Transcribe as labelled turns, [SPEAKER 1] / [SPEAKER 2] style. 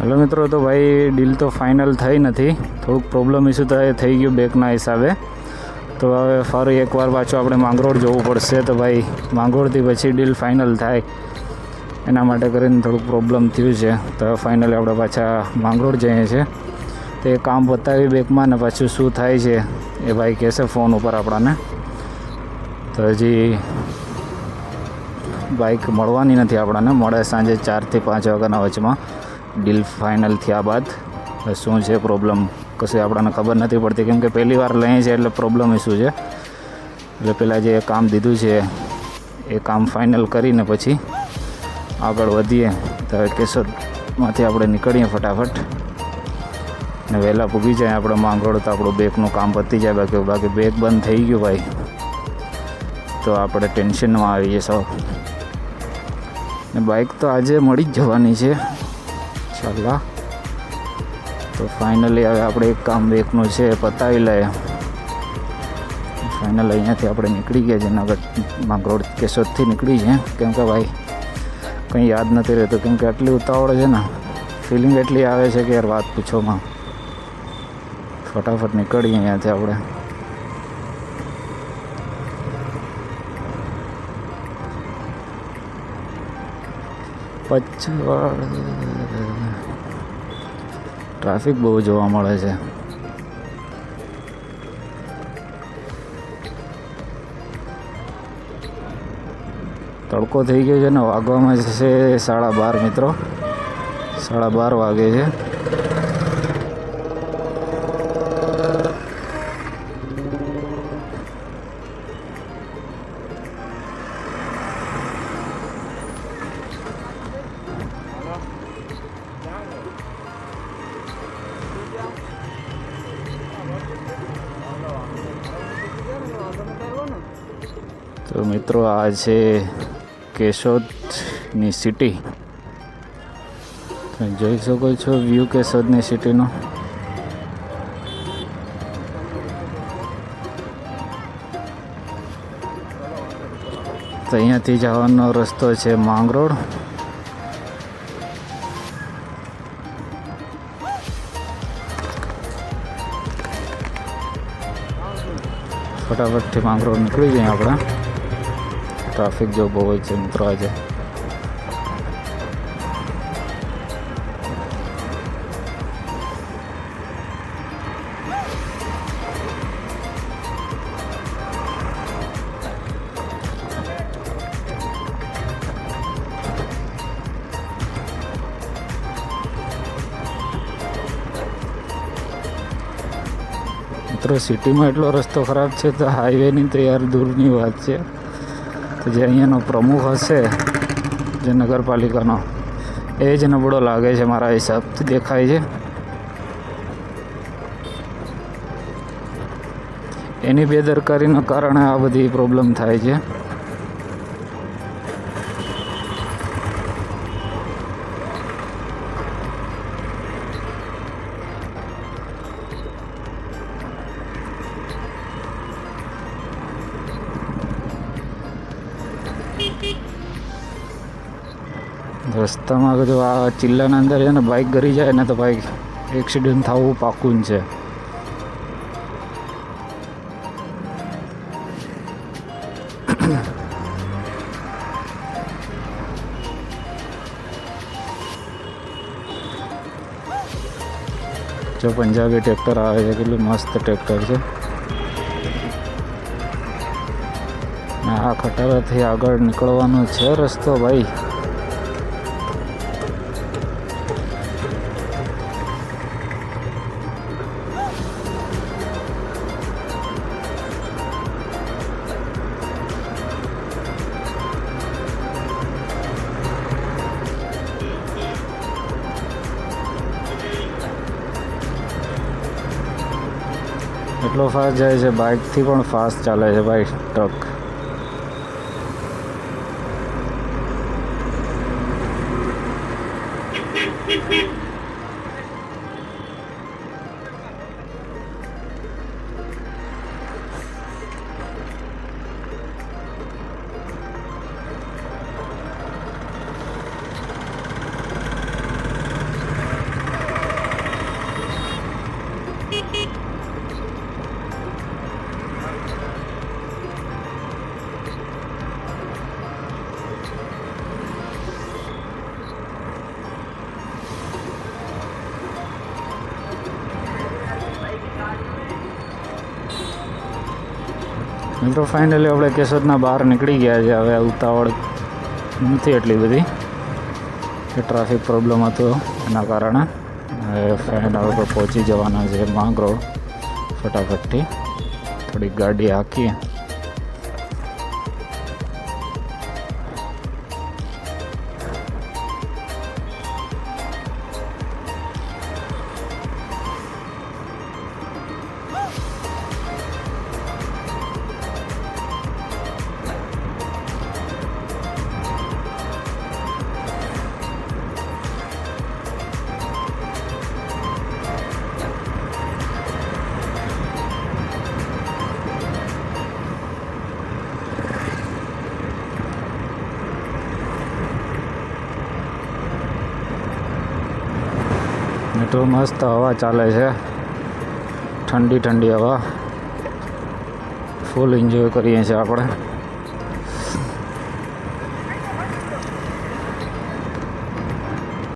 [SPEAKER 1] Hello મિત્રો, તો ભાઈ ડીલ તો ફાઇનલ થઈ નથી. થોડુંક પ્રોબ્લેમ ઇસ્યુ થાય થઈ ગયું બેકના હિસાબે. તો હવે ફરી એકવાર પાછું આપણે માંગરોળ જવું પડશે. તો ભાઈ, માંગરોળથી પછી ડીલ ફાઇનલ થાય. એના માટે કરીને થોડુંક પ્રોબ્લેમ થયું છે. તો ફાઇનલી આપણે પાછા માંગરોળ જઈએ છીએ. તો એ કામ બતાવી બેકમાં ને પાછું શું થાય છે એ ભાઈ કહેશે ફોન ઉપર આપણાને. તો હજી બાઇક મળવાની નથી આપણાને. મળે સાંજે ચારથી પાંચ વાગ્યાના વચમાં. ડીલ ફાઇનલ થયા બાદ શું છે પ્રોબ્લેમ કશું આપણને ખબર નથી પડતી, કેમ કે પહેલી વાર લઈએ છીએ એટલે પ્રોબ્લેમ શું છે. એટલે પહેલાં જે કામ દીધું છે, એ કામ ફાઇનલ કરીને પછી આગળ વધીએ. તો કેશોદમાંથી આપણે નીકળીએ ફટાફટ. ને વહેલા પૂગી જાય આપણે માંગળ તો આપણું બેગનું કામ પતી જાય, બાકી બાકી બેગ બંધ થઈ ગયું ભાઈ. તો આપણે ટેન્શનમાં આવીએ સૌ ને બાઇક તો આજે મળી જ જવાની છે. ચાલા તો ફાઇનલી હવે આપણે એક કામ બેકનું છે એ પતાવી લઈએ. ફાઇનલ અહીંયાથી આપણે નીકળી ગયા જુનાગઢ માંગરોળ કેશોદથી નીકળી ગયા કેમ કે ભાઈ, કંઈ યાદ નથી રહેતું, કેમ કે આટલી ઉતાવળ છે ને ફિલિંગ એટલી આવે છે કે યાર વાત પૂછોમાં. ફટાફટ નીકળીએ અહીંયાથી આપણે. પચવાડ ટ્રાફિક બહુ જોવા મળે છે. તડકો થઈ ગયો છે ને વાગવામાં છે સાડા બાર મિત્રો. સાડા બાર વાગે છે. તો મિત્રો, આ છે કેશોદની સિટી તમે જોઈ શકો છો વ્યૂ કેશોદની સિટીનો તો અહીંયાથી જવાનો રસ્તો છે માંગરોળ ફટાફટથી માંગરોળ નીકળી જઈએ આપણે. ટ્રાફિક જો બહુ જ છે મિત્રો આજે મિત્રો સિટીમાં એટલો રસ્તો ખરાબ છે તો હાઈવેની તો યાર દૂરની વાત છે. તો જે અહીંયાનો પ્રમુખ હશે, જે નગરપાલિકાનો, એ જ નબળો લાગે છે મારા હિસાબથી દેખાય છે. એની બેદરકારીના કારણે આ બધી પ્રોબ્લેમ થાય છે. રસ્તામાં જો આ ચિલ્લાના અંદર છે ને બાઇક ગરી જાય ને તો ભાઈ એક્સિડન્ટ થવું પાકું છે. જો પંજાબી ટ્રેક્ટર આવે છે, કેટલું મસ્ત ટ્રેક્ટર છે. આ ખટારાથી આગળ નીકળવાનો છે રસ્તો ભાઈ. એટલો ફાસ્ટ જાય છે બાઇકથી પણ ફાસ્ટ ચાલે છે ભાઈ ટ્રક Beep beep. મિત્રો ફાઇનલી આપણે કેશોદના બહાર નીકળી ગયા છે. હવે ઉતાવળ નથી એટલી બધી. કે ટ્રાફિક પ્રોબ્લેમ હતો એના કારણે. હવે ફાઇનલ આપણે પહોંચી જવાના છે. માંગરોળ ફટાફટથી થોડીક ગાડી હાંકીએ. મિત્રો મસ્ત હવા ચાલે છે. ઠંડી ઠંડી હવા. ફૂલ એન્જોય કરીએ છીએ આપણે.